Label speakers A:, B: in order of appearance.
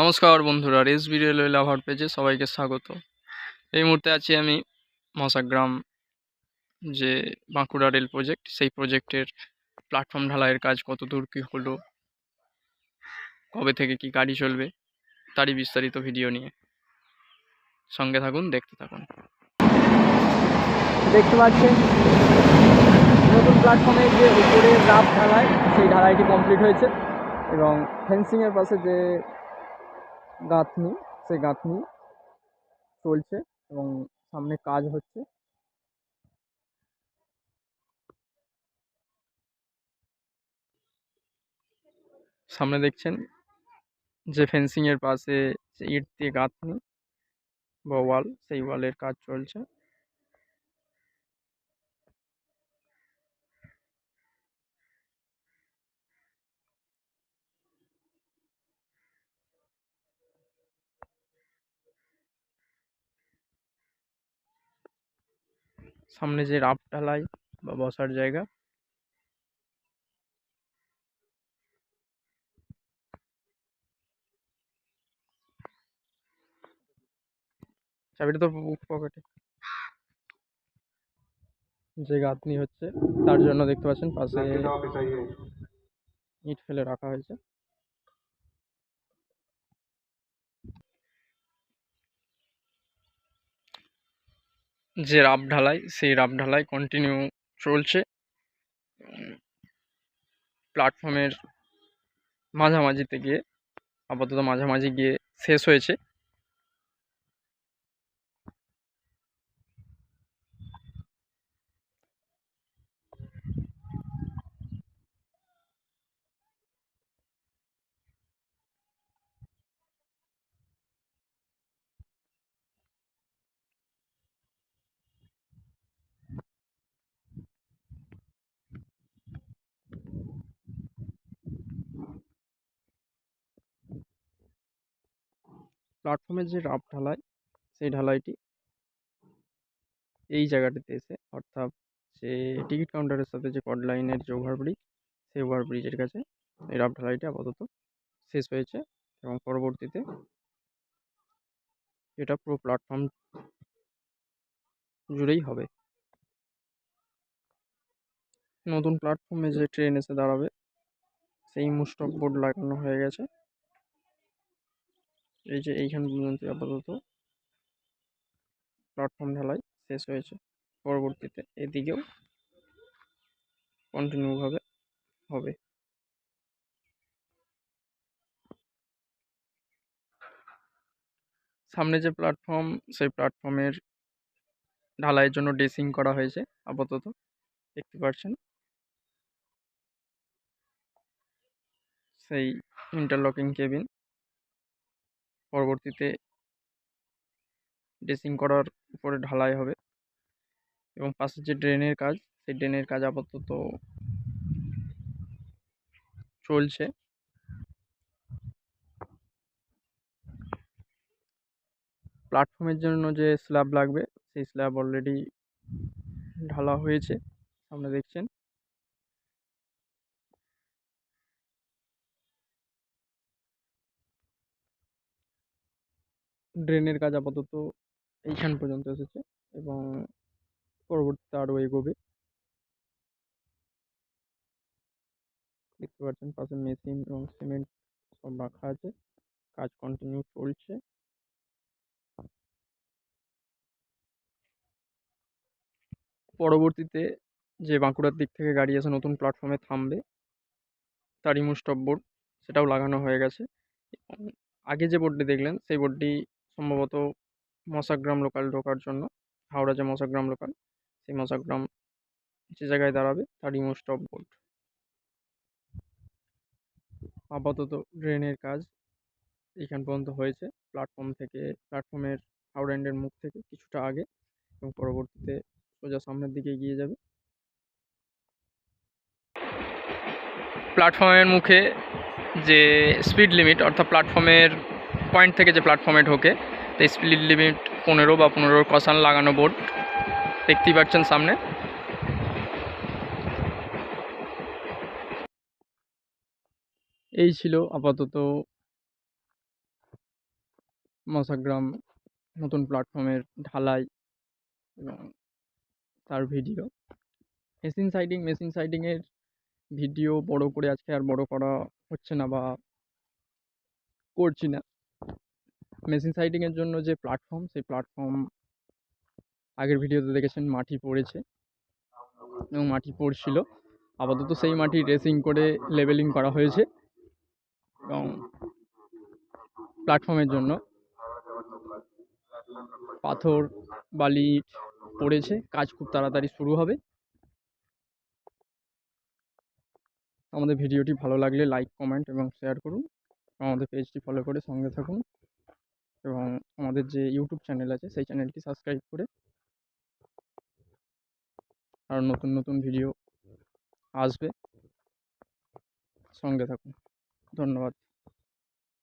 A: নমস্কার বন্ধুরা, race railway লাভার পেজে সবাইকে স্বাগত। এই মুহূর্তে আছি আমি মশাগ্রাম যে বাঁকুড়া রেল প্রজেক্ট সেই প্রজেক্টের প্ল্যাটফর্ম ঢালাইয়ের কাজ কত দূর কী হলো, কবে থেকে কি গাড়ি চলবে, তারই বিস্তারিত ভিডিও নিয়ে। সঙ্গে থাকুন, দেখতে থাকুন।
B: দেখতে পাচ্ছেন, নতুন প্ল্যাটফর্মের যে উপরে রাফ ঢালাই, সেই ঢালাইটি কমপ্লিট হয়েছে এবং ফেন্সিংয়ের পাশে যে গাঁথনি, সে গাঁথনি চলছে এবং সামনে কাজ হচ্ছে।
A: সামনে দেখছেন যে ফেন্সিংয়ের পাশে ইট দিয়ে গাঁথনি, বা ওয়াল সেই ওয়ালের কাজ চলছে। সামনে যে রাফ ঢালাই বা বসার জায়গা। চাবিটা তো পকেটে। যে গাঁথনি হচ্ছে তার জন্য দেখতে পাচ্ছেন পাশে ইট ফেলে রাখা হয়েছে। যে রাব ঢালাই, সেই রাব ঢালাই কন্টিনিউ চলছে। প্ল্যাটফর্মের মাঝামাঝিতে গিয়ে, আপাতত মাঝামাঝি গিয়ে শেষ হয়েছে। প্ল্যাটফর্মের যে রাফ ঢালাই, সেই ঢালাইটি এই জায়গাটিতে এসে, অর্থাৎ যে টিকিট কাউন্টারের সাথে যে কড লাইনের যে ওভারব্রিজ সেই ওভারব্রিজের কাছে এই রাফ ঢালাইটি আপাতত শেষ হয়েছে এবং পরবর্তীতে এটা পুরো প্ল্যাটফর্ম জুড়েই হবে। নতুন প্ল্যাটফর্মে যে ট্রেন এসে দাঁড়াবে, সেই মুস্টপ বোর্ড লাগানো হয়ে গেছে। এই যে এইখান পর্যন্ত আপাতত প্ল্যাটফর্ম ঢালাই শেষ হয়েছে পরবর্তীতে, এদিকেও কন্টিনিউভাবে হবে। সামনে যে প্ল্যাটফর্ম সেই প্ল্যাটফর্মের ঢালাইয়ের জন্য ড্রেসিং করা হয়েছে আপাতত, দেখতে পাচ্ছেন। সেই ইন্টারলকিং কেবিন পরবর্তীতে ড্রেসিং করার উপরে ঢালাই হবে এবং পাশে যে ড্রেনের কাজ, সেই ড্রেনের কাজ আপাতত চলছে। প্ল্যাটফর্মের জন্য যে স্ল্যাব লাগবে, সেই স্ল্যাব অলরেডি ঢালা হয়েছে, সামনে দেখছেন। ড্রেনের কাজ আপাতত এইখান পর্যন্ত এসেছে এবং পরবর্তীতে আরও এগোবে। দেখতে পাচ্ছেন পাশে মেশিন এবং সিমেন্ট সব রাখা আছে। কাজ কন্টিনিউ চলছে। পরবর্তীতে যে বাঁকুড়ার দিক থেকে গাড়ি এসে নতুন প্ল্যাটফর্মে থামবে, তারই মুস্টপ বোর্ড সেটাও লাগানো হয়ে গেছে। আগে যে বোর্ডটি দেখলেন, সেই বোর্ডটি সম্ভবত মশাগ্রাম লোকাল ঢোকার জন্য। হাওড়া যে মশাগ্রাম লোকাল সেই মশাগ্রাম যে জায়গায় দাঁড়াবে, তার তারই মুস্টপ বোর্ড আপাতত ড্রেনের কাজ এইখান পর্যন্ত হয়েছে। প্ল্যাটফর্ম থেকে প্ল্যাটফর্মের হাওড়া এন্ডের মুখ থেকে কিছুটা আগে এবং পরবর্তীতে সোজা সামনের দিকে এগিয়ে যাবে। প্ল্যাটফর্মের মুখে যে স্পিড লিমিট অর্থাৎ প্ল্যাটফর্মের পয়েন্ট থেকে যে প্ল্যাটফর্মে ঢোকে সেই স্পিড লিমিট পনেরো বা পনেরোর কষান লাগানো বোর্ড দেখতেই পাচ্ছেন সামনে। এই ছিল আপাতত মশাগ্রাম নতুন প্ল্যাটফর্মের ঢালাই এবং তার ভিডিও। মেশিন সাইডিং, মেশিন সাইডিংয়ের ভিডিও বড় করে আজকে আর বড় করা হচ্ছে না বা করছি না। মেশিন সাইডিংয়ের জন্য যে প্ল্যাটফর্ম সেই প্ল্যাটফর্ম আগের ভিডিওতে দেখেছেন মাটি পড়েছে এবং মাটি পড়ছিল। আপাতত সেই মাটি রেসিং করে লেবেলিং করা হয়েছে এবং প্ল্যাটফর্মের জন্য পাথর, বালি পড়েছে, কাজ খুব তাড়াতাড়ি শুরু হবে। আমাদের ভিডিওটি ভালো লাগলে লাইক কমেন্ট এবং শেয়ার করুন। আমাদের পেজটি ফলো করে সঙ্গে থাকুন। এবং আমাদের যে ইউটিউব চ্যানেল আছে, সেই চ্যানেলটি সাবস্ক্রাইব করে আর নতুন নতুন ভিডিও আসবে। সঙ্গে থাকুন। ধন্যবাদ।